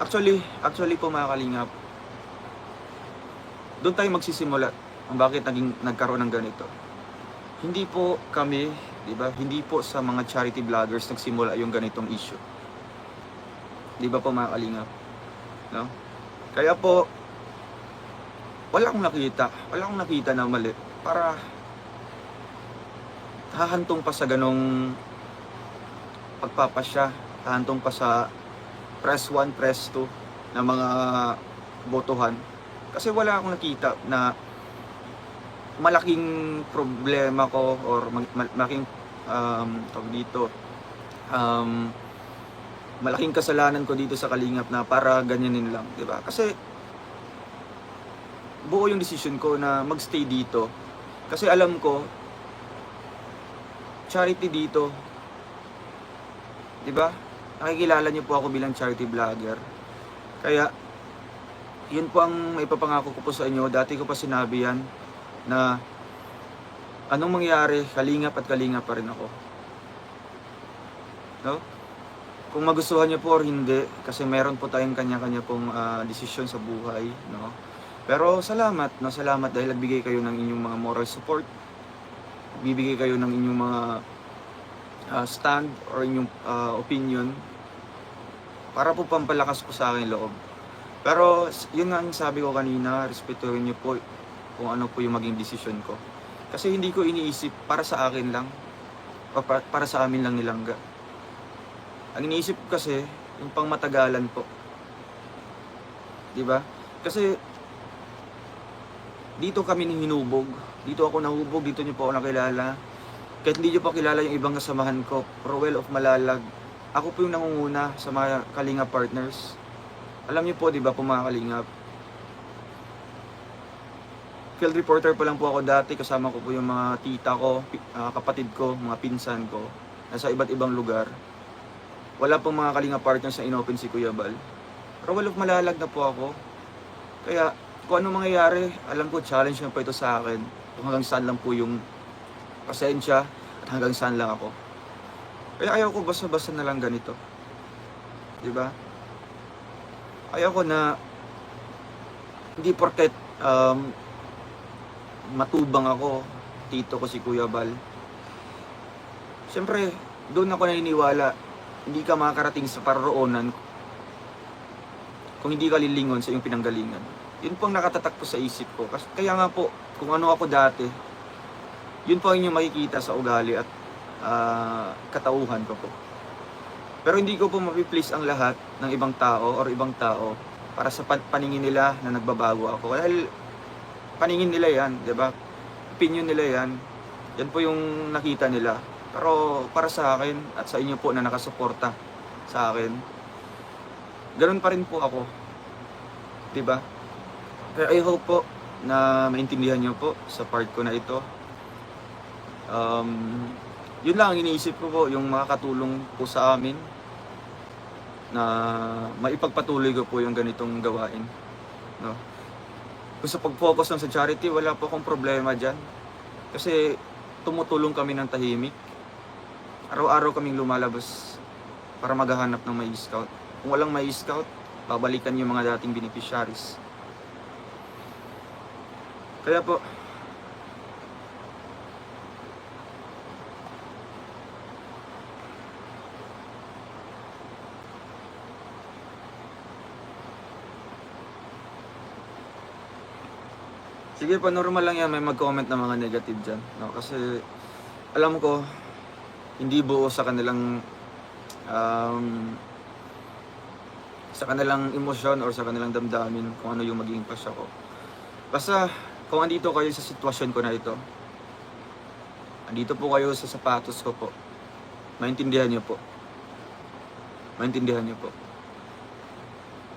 Actually, actually po mga kalingap, doon tayo magsisimula kung bakit naging, nagkaroon ng ganito. Hindi po kami, di ba, hindi po sa mga charity vloggers nagsimula yung ganitong issue. Di ba po mga kalingap? No? Kaya po, wala akong nakita, wala akong nakita na mali para hahantong pa sa ganong pagpapasya, hahantong pa sa press 1, press 2 na mga botohan. Kasi wala akong nakita na malaking problema ko or ma- ma- malaking um, tawag dito um, malaking kasalanan ko dito sa Kalingap na para ganyanin lang, 'di ba? Kasi buo yung decision ko na magstay dito. Kasi alam ko charity dito. 'Di ba? Nakikilala niyo po ako bilang charity vlogger. Kaya yun po ang ipapangako ko po sa inyo. Dati ko pa sinabi yan na anong mangyari, kalingap at kalingap pa rin ako. No? Kung magustuhan niyo po or hindi, kasi meron po tayong kanya-kanya pong ah, desisyon sa buhay, no? Pero salamat, no? Salamat dahil nagbigay kayo ng inyong mga moral support. Bibigay kayo ng inyong mga ah, stand or inyong ah, opinion para po pampalakas po sa akin loob. Pero yun nga ang sabi ko kanina, respetuhin niyo po kung ano po yung maging desisyon ko. Kasi hindi ko iniisip para sa akin lang, o pa- para sa amin lang nilangga. Ang iniisip ko kasi, yung pangmatagalan po. Di ba? Kasi, dito kami ni hinubog. Dito ako nahubog, dito niyo po ako nakilala. Kahit hindi niyo pa kilala yung ibang kasamahan ko, Rowell of Malalag. Ako po yung nangunguna sa mga Kalinga partners. Alam niyo po, di ba po mga Kalingap, field reporter pa lang po ako dati, kasama ko po yung mga tita ko, ah, kapatid ko, mga pinsan ko, nasa iba't ibang lugar. Wala pong mga kalinga partners na inopen si Kuya Bal. Pero wala malalag na po ako. Kaya kung ano mangyayari, alam ko challenge na po ito sa akin. Kung hanggang saan lang po yung pasensya at hanggang saan lang ako. Kaya ayaw ko basta-basta na lang ganito. 'Di ba? Ayaw ko na hindi porket um, matubang ako, tito ko si Kuya Bal. Siyempre, doon ako naniniwala, hindi ka makakarating sa paroonan kung hindi ka lilingon sa iyong pinanggalingan. Yun po ang nakatatak po sa isip ko. Kaya nga po, kung ano ako dati, yun po ang inyong makikita sa ugali at ah, katauhan ko po. Pero hindi ko po mapiplease ang lahat ng ibang tao or ibang tao para sa pan- paningin nila na nagbabago ako. Dahil paningin nila yan, di ba? Opinion nila yan. Yan po yung nakita nila. Pero para sa akin at sa inyo po na nakasuporta sa akin, ganun pa rin po ako. Di ba? Kaya I hope po na maintindihan nyo po sa part ko na ito. Um, yun lang ang iniisip ko po, yung makakatulong po sa amin na maipagpatuloy ko po yung ganitong gawain. No? Kung sa pag-focus lang sa charity, wala po akong problema dyan. Kasi tumutulong kami ng tahimik. Araw-araw kaming lumalabas para maghahanap ng may scout. Kung walang may scout, babalikan yung mga dating beneficiaries. Kaya po, Sige pa, normal lang yan. May mag-comment na mga negative dyan. No? Kasi, alam ko, hindi buo sa kanilang um, sa kanilang emosyon or sa kanilang damdamin kung ano yung magiging pasya ko. Basta, kung andito kayo sa sitwasyon ko na ito, andito po kayo sa sapatos ko po, maintindihan niyo po. Maintindihan niyo po.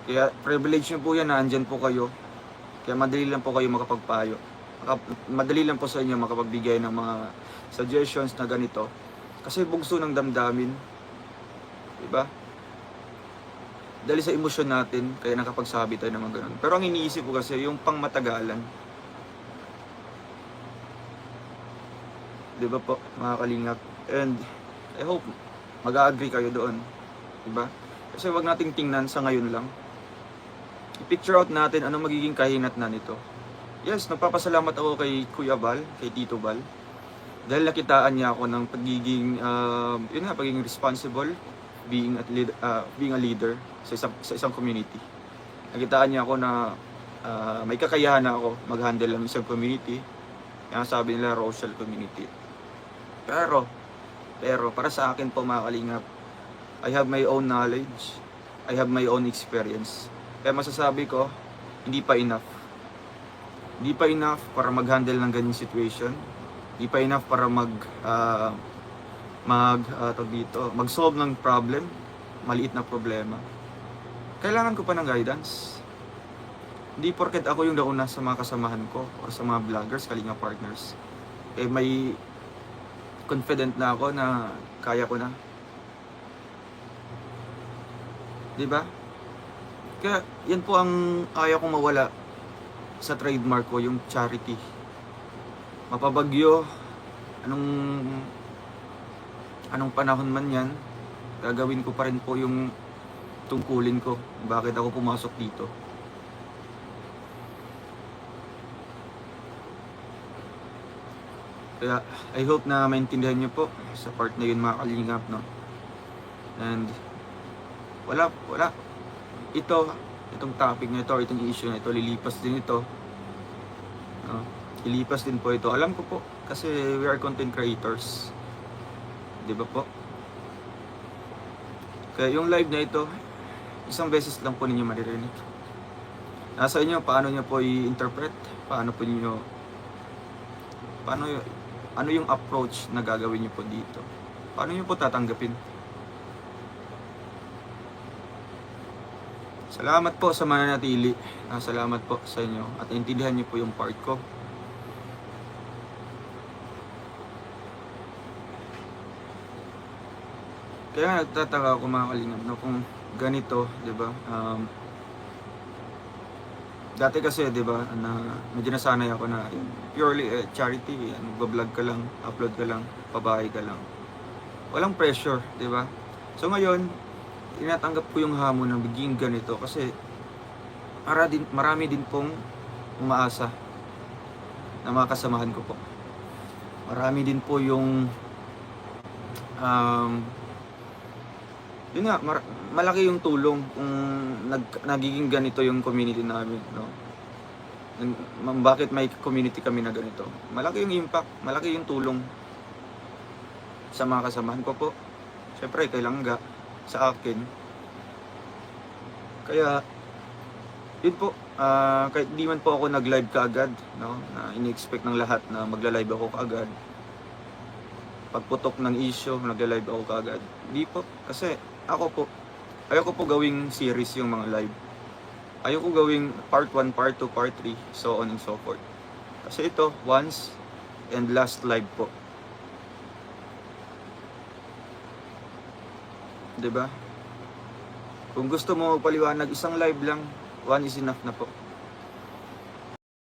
Kaya privilege niyo po yan na andyan po kayo kaya madali lang po kayo makapagpayo. Maka- Madali lang po sa inyo makapagbigay ng mga suggestions na ganito. Kasi bugso ng damdamin. Diba? Dahil sa emosyon natin, kaya nakapagsabi tayo ng mga ganun. Pero ang iniisip ko kasi, yung pangmatagalan. Diba po, mga kalingap? And I hope mag-agree kayo doon. Diba? Kasi wag nating tingnan sa ngayon lang. I-picture out natin ano magiging kahinat na nito. Yes, nagpapasalamat ako kay Kuya Val, kay Tito Val. Dahil nakitaan niya ako ng pagiging, um, yun nga, pagiging responsible, being, at lead, uh, being a leader sa isang, sa isang community. Nakitaan niya ako na uh, may kakayahan ako mag-handle ng isang community. Kaya sabi nila, Rochelle community. Pero, pero para sa akin po mga kalingap, I have my own knowledge. I have my own experience. Kaya masasabi ko, hindi pa enough. Hindi pa enough para mag-handle ng ganyang situation. Hindi pa enough para mag ah, mag tawag dito, mag-solve ng problem, maliit na problema. Kailangan ko pa ng guidance. Hindi porket ako yung nauna sa mga kasamahan ko o sa mga vloggers, kalinga partners. Eh may confident na ako na kaya ko na. 'Di ba? Kaya yan po ang ayaw kong mawala sa trademark ko, yung charity. Mapabagyo, anong anong panahon man yan, gagawin ko pa rin po yung tungkulin ko. Bakit ako pumasok dito. Kaya I hope na maintindihan niyo po sa part na yun mga kalingap, no? And wala, wala. Ito, itong topic na ito, itong issue na ito, lilipas din ito. No? Lilipas din po ito. Alam ko po, kasi we are content creators. Di ba po? Kaya yung live na ito, isang beses lang po ninyo maririnig. Nasa inyo, paano nyo po i-interpret, paano po ninyo, paano ano yung approach na gagawin nyo po dito. Paano nyo po tatanggapin? Salamat po sa mananatili. Ah, Salamat po sa inyo at intindihan niyo po yung part ko. Kaya nagtataka ako mga kalingap no, kung ganito, di ba? Um, dati kasi, di ba, na medyo nasanay ako na purely eh, charity, eh, vlog ka lang, upload ka lang, pabahay ka lang. Walang pressure, di ba? So ngayon, tinatanggap ko yung hamon ng biging ganito kasi para din, marami din pong umaasa na mga kasamahan ko po. Marami din po yung um, yun nga, mar- malaki yung tulong kung nag, nagiging ganito yung community namin, no? Bakit may community kami na ganito? Malaki yung impact, malaki yung tulong sa mga kasamahan ko po. Siyempre, kailangan ga sa akin. Kaya, yun po, ah, kahit di man po ako nag-live kaagad, no? na ini-expect ng lahat na magla-live ako kaagad. Pagputok ng issue, nagla-live ako kaagad. Di po, kasi ako po, ayoko po gawing series yung mga live. Ayoko gawing part 1, part 2, part 3, so on and so forth. Kasi ito, once and last live po. 'Di ba? Kung gusto mo magpaliwanag, isang live lang, one is enough na po.